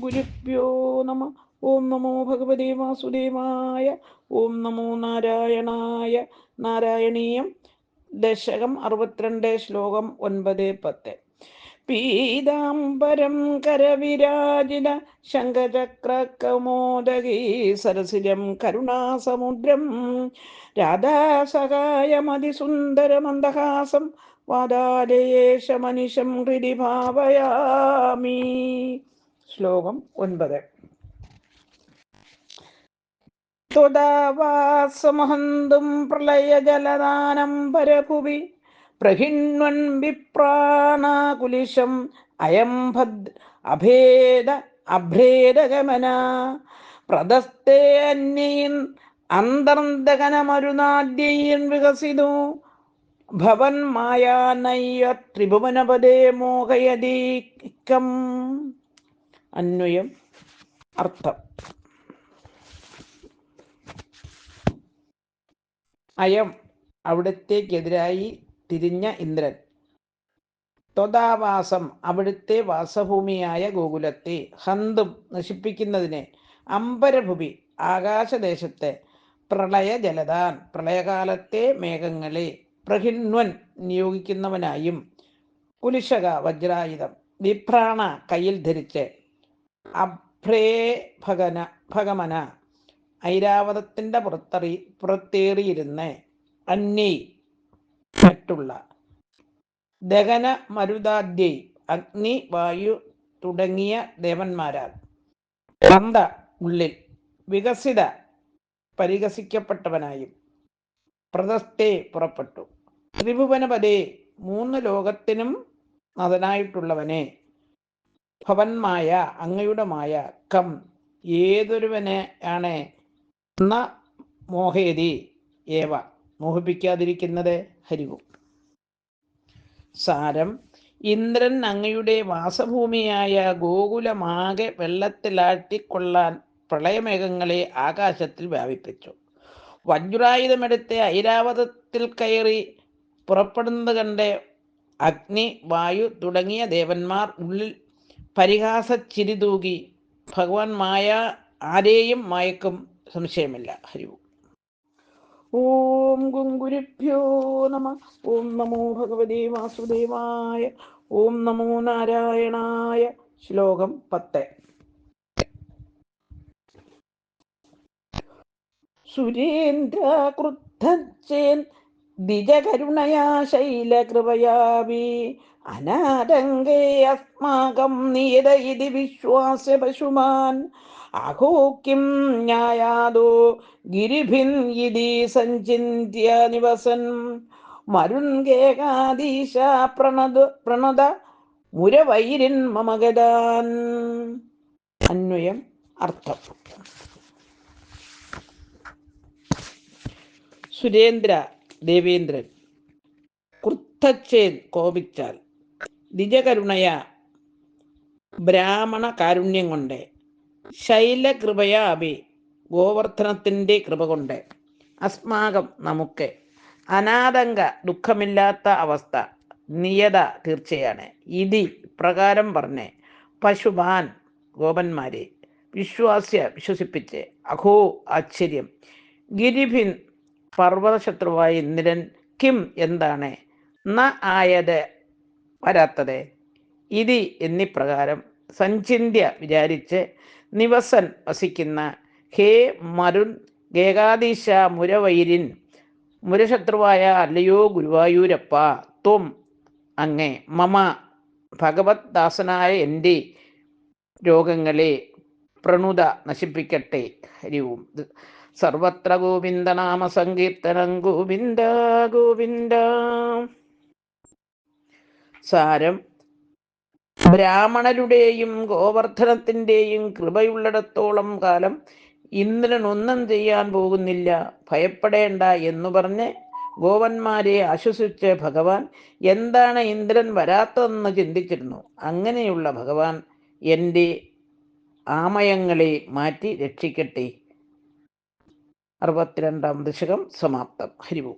ഗുരുഭ്യോ നമ ഓം നമോ ഭഗവതേ വാസുദേവായ ഓം നമോ നാരായണായ നാരായണീയം ദശകം അറുപത്തിരണ്ട് ശ്ലോകം ഒൻപത് പത്ത് പീതാംബരം കരവിരാജിത ശങ്കചക്രകൗമോദകീ സരസിജം കരുണാസമുദ്രം രാധാസഹായമതിസുന്ദരമന്ദഹാസം വാദാലയേശമനിശം ഹൃദി ഭാവയാമി ശ്ലോകം ഒൻപത്. ത്വദാവാസമഹന്തും പ്രളയജലദാനം പരഭുവി പ്രഹിണ്വൻ വിപ്രാണാകുലിശം അയം ഭദ് അഭേദ അഭ്രേദഗമന പ്രദസ്തേ അന്യീൻ അന്തർദഗനമരുനാദ്യീൻ വികസിതു ഭവൻ മായാനയ്യ ത്രിഭുവനപദേ മോഹയതീക്കം. അന്വയം അർത്ഥം. അയം അവിടത്തേക്കെതിരായി തിരിഞ്ഞ ഇന്ദ്രൻ. ത്വതാവാസം അവിടുത്തെ വാസഭൂമിയായ ഗോകുലത്തെ ഹന്തും നശിപ്പിക്കുന്നതിന് അമ്പരഭൂമി ആകാശദേശത്തെ പ്രളയ പ്രളയകാലത്തെ മേഘങ്ങളെ പ്രഹിൺവൻ നിയോഗിക്കുന്നവനായും കുലിശക വജ്രായുധം വിഭ്രാണ കയ്യിൽ ധരിച്ച് അഭ്രേ ഭഗന ഭഗമന ഐരാവതത്തിന്റെ പുറത്തറി പുറത്തേറിയിരുന്ന് അന്യൈ മറ്റുള്ള. ദഹന മരുതാദ്യൈ അഗ്നി വായു തുടങ്ങിയ ദേവന്മാരാൽ. ബന്ധ ഉള്ളിൽ വികസിത പരിഹസിക്കപ്പെട്ടവനായും പ്രദസ്തേ പുറപ്പെട്ടു. ത്രിഭുവനപദേ മൂന്ന് ലോകത്തിനും നതനായിട്ടുള്ളവനെ ഭവന്മായ അങ്ങയുടെ മായ കം ഏതൊരുവനെ ആണ്? ന മോഹേതി ഏവ മോഹിപ്പിക്കാതിരിക്കുന്നത് ഹരിവും. സാരം ഇന്ദ്രൻ അങ്ങയുടെ വാസഭൂമിയായ ഗോകുലമാകെ വെള്ളത്തിലാട്ടിക്കൊള്ളാൻ പ്രളയമേഘങ്ങളെ ആകാശത്തിൽ വ്യാപിപ്പിച്ചു. വജ്രായുധമെടുത്ത് ഐരാവതത്തിൽ കയറി പുറപ്പെടുന്നത് കണ്ട് അഗ്നി വായു തുടങ്ങിയ ദേവന്മാർ ഉള്ളിൽ പരിഹാസച്ചിരി തൂകി ഭഗവാൻ മായ ആരെയും മായക്കും സംശയമില്ല. ഹരിവും ഓം. ഗുരുഭ്യോ നമ. ഓം നമോ ഭഗവതി വാസുദേവായ. ഓം നമോ നാരായണായ. ശ്ലോകം പത്ത്. സുരേന്ദ്രകൃദ്ധച്ചേൻ ദ്വിജകരുണയാ ശൈലകൃപയാവി അനാരംഗേ അസ്മാകം നീര ഇതി വിശ്വാസ പശുമാൻ. അഹോക്കിം ന്യായാദോ ഗിരിഭിൻ ഇതി സഞ്ചിന്യ നിവസൻ. മരുൺഗേകാദീശ പ്രണത പ്രണത മുരവൈരിൻ മമഗതാൻ. അന്വയം അർത്ഥം. സുരേന്ദ്ര ദേവേന്ദ്രൻ കുർത്തച്ചേൻ കോപിച്ചാൽ ദിജകരുണയ ബ്രാഹ്മണ കാരുണ്യം കൊണ്ട് ശൈലകൃപയ അഭി ഗോവർദ്ധനത്തിന്റെ കൃപ കൊണ്ട്. അസ്മാകം നമുക്ക് അനാതങ്ക ദുഃഖമില്ലാത്ത അവസ്ഥ നിയത തീർച്ചയാണ്. ഇതി പ്രകാരം പറഞ്ഞ് പശുപാൻ ഗോപന്മാരെ വിശ്വാസ്യ വിശ്വസിപ്പിച്ച് അഹോ ആശ്ചര്യം. ഗിരിഭിൻ പർവതശത്രുവായ ഇന്ദ്രൻ കിം എന്താണ്? ന ആയത് വരാത്തത്. ഇതി എന്നിപ്രകാരം സഞ്ചിന്യ വിചാരിച്ച് നിവസൻ വസിക്കുന്ന ഹേ മരുൺ ഗേകാദീശ മുരവൈരിൻ മുരശത്രുവായ അല്ലയോ ഗുരുവായൂരപ്പ ത്വം അങ്ങേ മമ ഭഗവത് ദാസനായ എന്റെ രോഗങ്ങളെ പ്രണുത നശിപ്പിക്കട്ടെ. ഹരിവും. സർവത്ര ഗോവിന്ദനാമ സങ്കീർത്തനം. ഗോവിന്ദ ഗോവിന്ദ. സാരം. ബ്രാഹ്മണരുടെയും ഗോവർദ്ധനത്തിന്റെയും കൃപയുള്ളിടത്തോളം കാലം ഇന്ദ്രൻ ഒന്നും ചെയ്യാൻ പോകുന്നില്ല. ഭയപ്പെടേണ്ട എന്നു പറഞ്ഞ് ഗോവന്മാരെ ആശ്വസിച്ച ഭഗവാൻ എന്താണ് ഇന്ദ്രൻ വരാത്തതെന്ന് ചിന്തിച്ചിരുന്നു. അങ്ങനെയുള്ള ഭഗവാൻ എന്റെ ആമയങ്ങളെ മാറ്റി രക്ഷിക്കട്ടെ. അറുപത്തിരണ്ടാം ദശകം സമാപ്തം. ഹരിവും